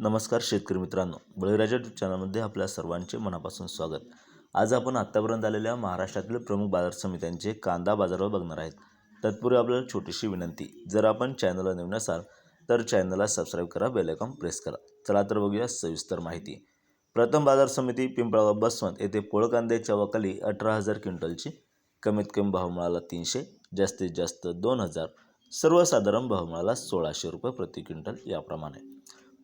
नमस्कार शेतकरी मित्रांनो बळीराजा ट्यूब चॅनलमध्ये आपल्या सर्वांचे मनापासून स्वागत. आज आपण आत्तापर्यंत आलेल्या महाराष्ट्रातील प्रमुख बाजार समित्यांचे कांदा बाजारावर बघणार आहेत. तत्पूर्वी आपल्याला छोटीशी विनंती जर आपण चॅनलला नवीन असाल तर चॅनलला सबस्क्राईब करा बेलायकॉन प्रेस करा. चला तर बघूया सविस्तर माहिती. प्रथम बाजार समिती पिंपळगाव बसवंत येथे पोळ कांद्याच्या वकाली अठरा हजार क्विंटलची कमीत कमी भाव मिळाला तीनशे जास्तीत जास्त दोन हजार. सर्वसाधारण भाव मिळाला सोळाशे रुपये प्रति क्विंटल याप्रमाणे.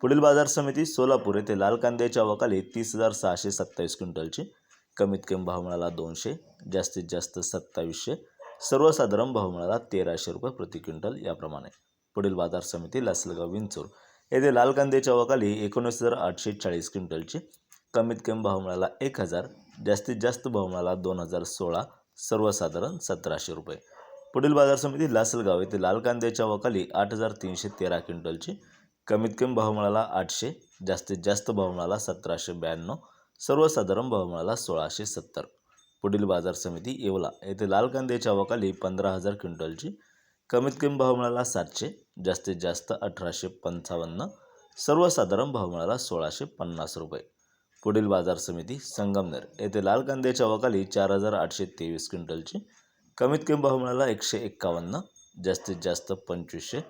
पुढील बाजार समिती सोलापूर येथे लाल कांद्याच्या वकाली तीस हजार सहाशे सत्तावीस क्विंटलची. कमीत कमी भाव मिळाला दोनशे जास्तीत जास्त सत्तावीसशे. सर्वसाधारण भाव मिळाला तेराशे रुपये प्रति क्विंटल याप्रमाणे. पुढील बाजार समिती लासलगाव विंचूर येथे लाल कांद्याच्या वकाली एकोणीस हजार आठशे चाळीस क्विंटलची. कमीत कमी भाव मिळाला एक हजार जास्तीत जास्त भाव मिळाला दोन हजार सोळा सर्वसाधारण सतराशे रुपये. पुढील बाजार समिती लासलगाव येथे लाल कांद्याच्या वकाली आठ हजार तीनशे तेरा क्विंटलची. कमीत कमी भाव मिळाला आठशे जास्तीत जास्त भाव मिळाला सतराशे ब्याण्णव सर्वसाधारण भाव मिळाला सोळाशे सत्तर. पुढील बाजार समिती येवला. येथे लाल कांद्याच्या अवाखाली पंधरा हजार क्विंटलची. कमीत कमी भाव मिळाला सातशे जास्तीत जास्त अठराशे पंचावन्न सर्वसाधारण भाव मिळाला सोळाशे पन्नास रुपये. पुढील बाजार समिती संगमनेर. येथे लाल कांद्याच्या अवाखाली चार हजार आठशे तेवीस क्विंटलची. कमीत कमी भाव मिळाला एकशे एक्कावन्न जास्तीत जास्त पंचवीसशे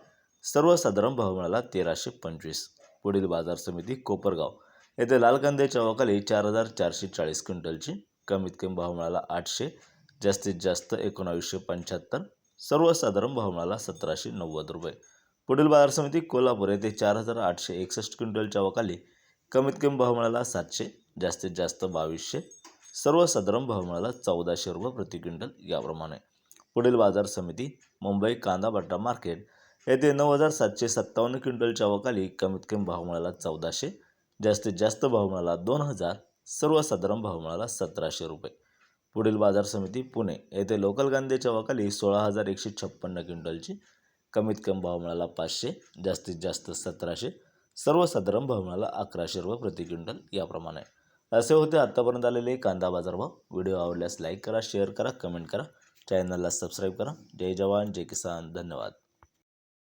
सर्वसाधारण भाव मिळाला तेराशे पंचवीस. पुढील बाजार समिती कोपरगाव. येथे लाल कांद्याच्या वाखाली चार हजार चारशे चाळीस क्विंटलची. कमीत कमी भाव मिळाला आठशे जास्तीत जास्त एकोणावीसशे पंच्याहत्तर. सर्वसाधारण भाव मिळाला सतराशे नव्वद रुपये. पुढील बाजार समिती कोल्हापूर येथे चार हजार आठशे एकसष्ट क्विंटलच्या वाखाली कमीत कमी भाव मिळाला सातशे जास्तीत जास्त बावीसशे. सर्वसाधारण भाव मिळाला चौदाशे रुपये प्रति क्विंटल याप्रमाणे. पुढील बाजार समिती मुंबई कांदा बट्टा मार्केट. येथे नऊ हजार सातशे सत्तावन्न क्विंटलच्या वकाली कमीत कमी भाव मिळाला चौदाशे. जास्तीत जास्त भाव मिळाला दोन हजार. सर्वसाधारण भाव मिळाला सतराशे रुपये. पुढील बाजार समिती पुणे. येथे लोकल कांद्याच्या वकाली सोळा हजार एकशे छप्पन्न क्विंटलची कमीत कमी भाव मिळाला पाचशे. जास्तीत जास्त सतराशे. सर्वसाधारण भाव मिळाला अकराशे रुपये प्रति क्विंटल याप्रमाणे. असे होते आत्तापर्यंत आलेले कांदा बाजारभाव व्हिडिओ आवडल्यास लाईक करा शेअर करा कमेंट करा. चॅनलला सबस्क्राईब करा. जय जवान जय किसान. धन्यवाद.